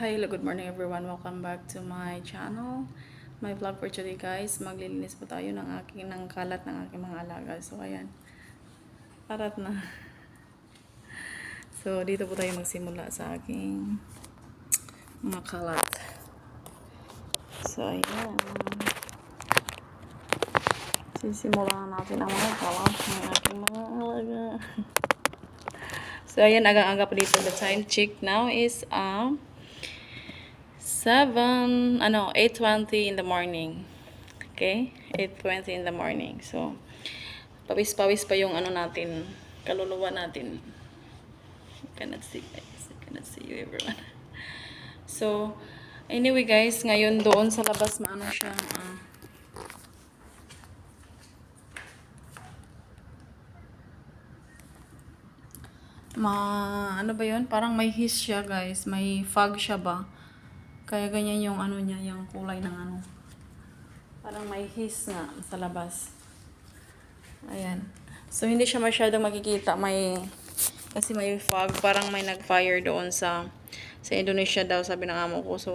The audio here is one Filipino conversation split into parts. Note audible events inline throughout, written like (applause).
Hi, good morning everyone. Welcome back to my channel. My vlog for today guys. Maglilinis po tayo ng aking ng kalat ng aking mga alaga. So ayan. Parat na. So dito po tayo magsimula sa aking mga kalat. So ayan. Sisimulan natin ang mga kalat ng aking mga alaga. (laughs) So, ayan, aga-aga po dito. The time check now is, um, 7, ano, 8.20 in the morning. Okay? 8.20 in the morning. So, pawis-pawis pa yung ano natin, kaluluwa natin. You cannot see, guys. You cannot see you, everyone. (laughs) So, anyway guys, ngayon doon sa labas, maano siya, ah, ma ano ba yun parang may his siya guys may fog siya ba kaya ganyan yung ano niya yung kulay ng ano. Parang may his nga sa labas. Ayan. So hindi siya masyadong makikita. May kasi may fog. Parang may nag-fire doon sa sa Indonesia daw sabi ng amo ko. So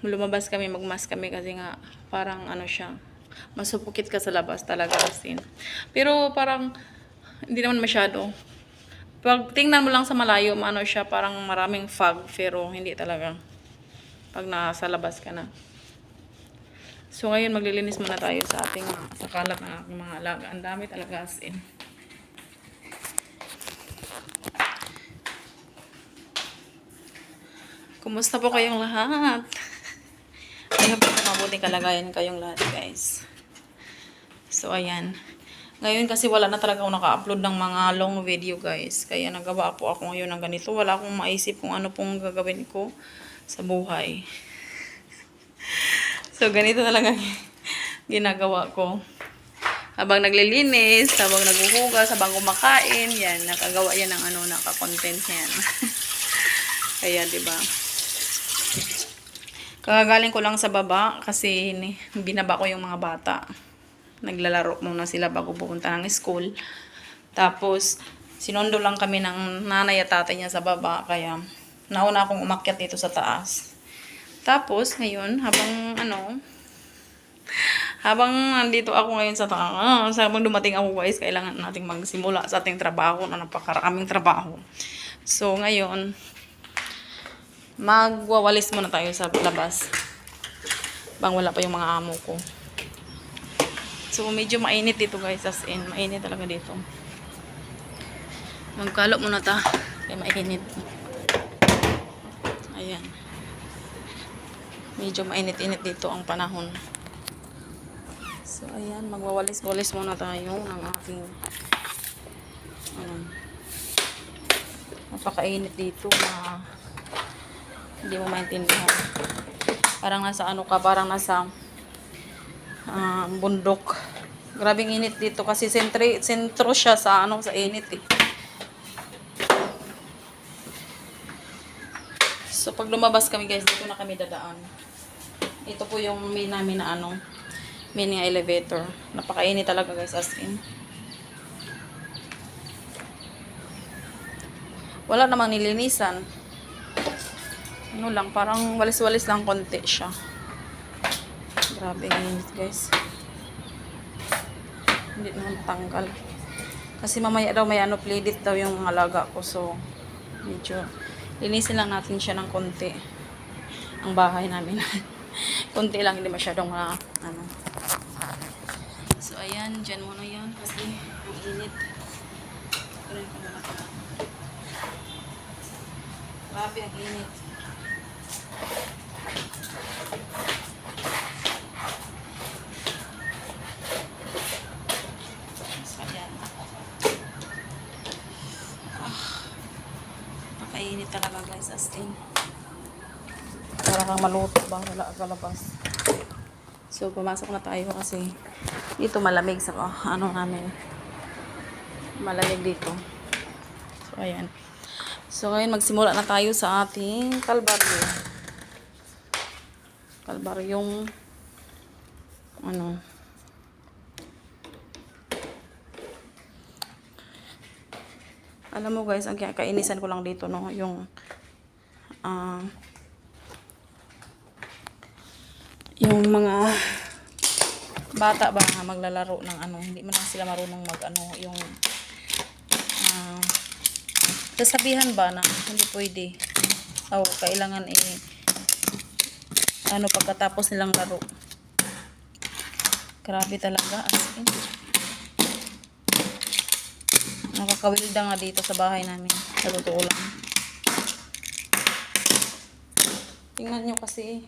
lumabas kami magmas kami kasi nga parang ano siya masupukit ka sa labas talaga as pero parang hindi naman masyado. Pag tingnan mo lang sa malayo, ano siya, parang maraming fog, pero hindi talaga. Pag nasa labas ka na. So, ngayon, maglilinis muna tayo sa ating, sa kalat ng aking mga alaga. Ang dami talaga as in. Kumusta po kayong lahat? Ay, po mabuting kalagayan kayong lahat, guys. So, ayan. Ngayon kasi wala na talaga ako naka-upload ng mga long video guys. Kaya nagawa po ako ngayon ng ganito. Wala akong maisip kung ano pong gagawin ko sa buhay. so ganito talaga ginagawa ko. Habang naglilinis, habang naghuhugas, habang kumakain, yan, nakagawa yan ng ano, naka-content yan. (laughs) Kaya, di ba? Kagagaling ko lang sa baba kasi binaba ko yung mga bata naglalaro muna sila bago pupunta ng school. Tapos, sinundo lang kami ng nanay at tatay niya sa baba, kaya nauna akong umakyat dito sa taas. Tapos, ngayon, habang ano, habang nandito ako ngayon sa taas, habang dumating ako guys, kailangan nating magsimula sa ating trabaho na napakaraming trabaho. So, ngayon, magwawalis muna tayo sa labas. Bang wala pa yung mga amo ko. So, medyo mainit dito guys, as in, mainit talaga dito. Magkalo muna ta, kaya mainit. Ayan. Medyo mainit-init dito ang panahon. So, ayan, magwawalis-walis muna tayo ng aking ano, napakainit dito na hindi mo maintindihan. Parang nasa ano ka, parang nasa ah, bundok. Grabing init dito kasi sentri, sentro siya sa ano sa init eh. So pag lumabas kami guys, dito na kami dadaan. Ito po yung main namin na ano, mini elevator. Napakainit talaga guys as in. Wala namang nilinisan. Ano lang, parang walis-walis lang konti siya. Grabe init guys. Hindi naman tanggal. Kasi mamaya daw may ano, playdate daw yung mga alaga ko. So, medyo linisin lang natin siya ng konti. Ang bahay namin. (laughs) konti lang, hindi masyadong na, ano. So, ayan, dyan muna yan kasi ang init. Ganun. Grabe ang init. So, ayan. Ah, As in. Para kang maluto ba? Wala ka labas. So, pumasok na tayo kasi dito malamig sa oh, ano namin. Malamig dito. So, ayan. So, ngayon magsimula na tayo sa ating kalbaryo. Kalbaryong ano, alam mo guys, ang kainisan ko lang dito, no, yung, uh, yung mga bata ba nga maglalaro ng ano, hindi man lang sila marunong mag ano, yung uh, sasabihan ba na hindi pwede? O oh, kailangan i ano pagkatapos nilang laro. Grabe talaga ah, as in nakakawilda nga dito sa bahay namin sa totoo lang. Tingnan nyo kasi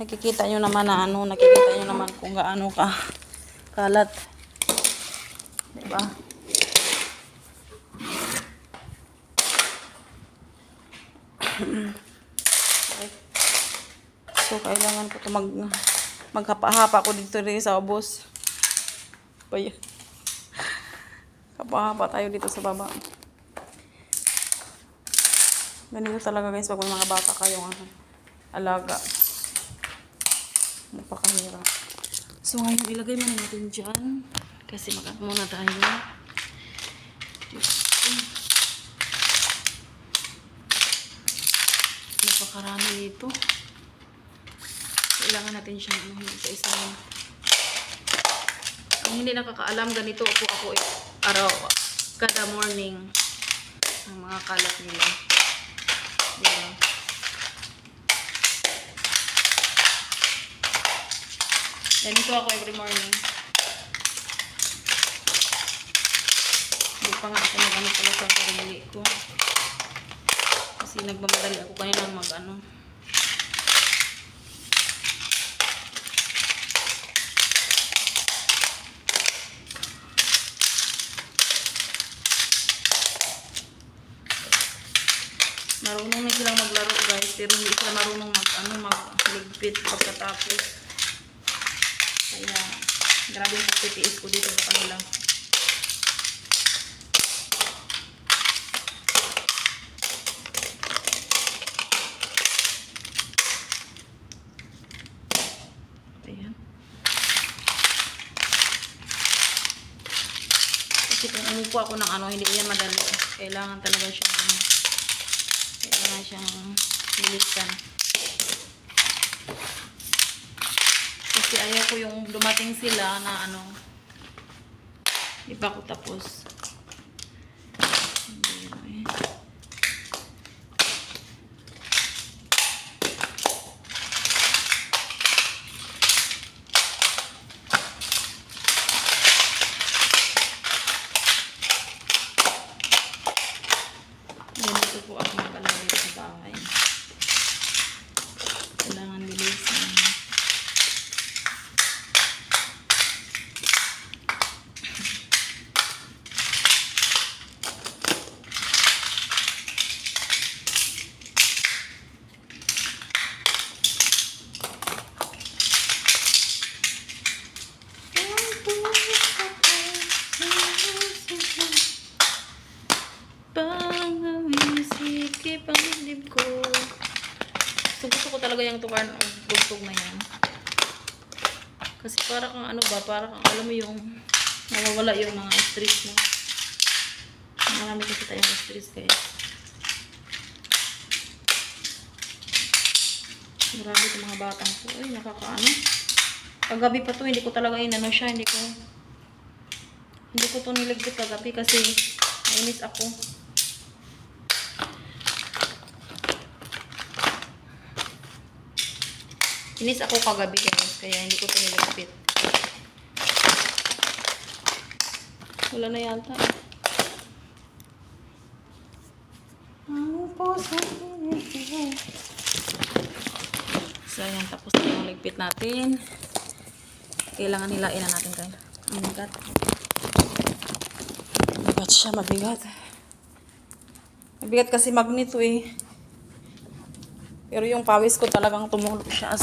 nakikita nyo naman na ano, nakikita nyo naman kung gaano ka kalat. Diba? (clears throat) So, kailangan ko to mag maghapa-hapa ko dito rin sa ubos. Bay. (laughs) Hapa-hapa tayo dito sa baba. Ganito talaga guys pag may mga bata kayong ano, alaga. Napakahirap. So ngayon ilagay muna natin dyan. Kasi mag muna tayo. Napakarami dito. Kailangan natin siyang ano, isa-isahin. Kung hindi nakakaalam, ganito ako ako eh, araw, kada morning. Ang mga kalat nila. Diba? Ganito ako every morning. Hindi pa nga ako nag-ano pala sa sarili ko. Kasi nagmamadali ako kanina mag-ano. Marunong na silang maglaro guys, pero hindi sila marunong mag ano magligpit pagkatapos. Kaya grabe yung pagtitiis ko dito sa kanila. Ayan. Kasi kung umupo ako ng ano, hindi yan madali. Kailangan talaga siyang ano, kailangan siyang bilisan. Kasi ayaw ko yung dumating sila na ano, di pa ako tapos. Hindi na eh. Ganito po ako mag-alala dito sa bahay. Kailangan bilisan. Pangawisik panglib ko. So, talaga yung tukan o tugtog na yan. Kasi para kang ano ba, para kang alam mo yung nawawala yung mga stress mo. Marami kasi tayong stress kaya. Grabe itong mga batang ko. Ay, nakakaano. Kagabi pa to, hindi ko talaga inano siya. Hindi ko, hindi ko to nilagpit kagabi kasi nainis ako. Inis ako kagabi guys, kaya hindi ko ito nilagpit. Wala na yata. So, ayan, tapos na yung ligpit natin. Kailangan hilain na natin kayo. Ang bigat. Mabigat siya, mabigat. Mabigat kasi magneto eh. Pero yung pawis ko talagang tumulog siya. as-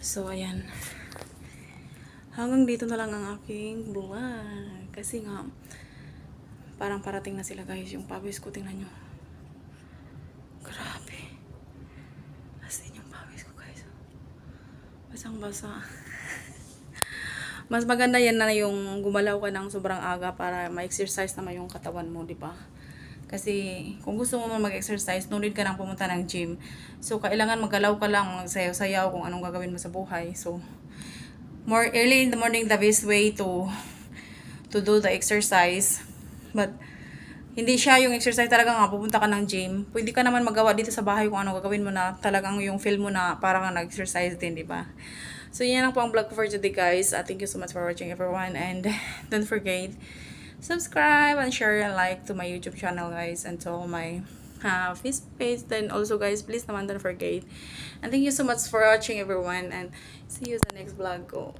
So, ayan. Hanggang dito na lang ang aking buwan. Kasi nga, parang parating na sila guys. Yung pawis ko, tingnan nyo. Grabe. As in yung pawis ko guys. Basang basa. (laughs) Mas maganda yan na yung gumalaw ka ng sobrang aga para ma-exercise naman yung katawan mo, di ba? Kasi kung gusto mo mag-exercise, no need ka nang pumunta ng gym. So, kailangan magalaw ka lang, magsayaw-sayaw kung anong gagawin mo sa buhay. So, more early in the morning, the best way to to do the exercise. But, hindi siya yung exercise talaga nga, pupunta ka ng gym. Pwede ka naman magawa dito sa bahay kung ano gagawin mo na talagang yung feel mo na parang nag-exercise din, di ba? So, yan lang po ang vlog for today, guys. Uh, thank you so much for watching, everyone. And (laughs) don't forget, subscribe and share and like to my YouTube channel, guys. And to all my uh, Facebook page. Then also, guys, please naman don't forget. And thank you so much for watching, everyone. And see you sa next vlog ko.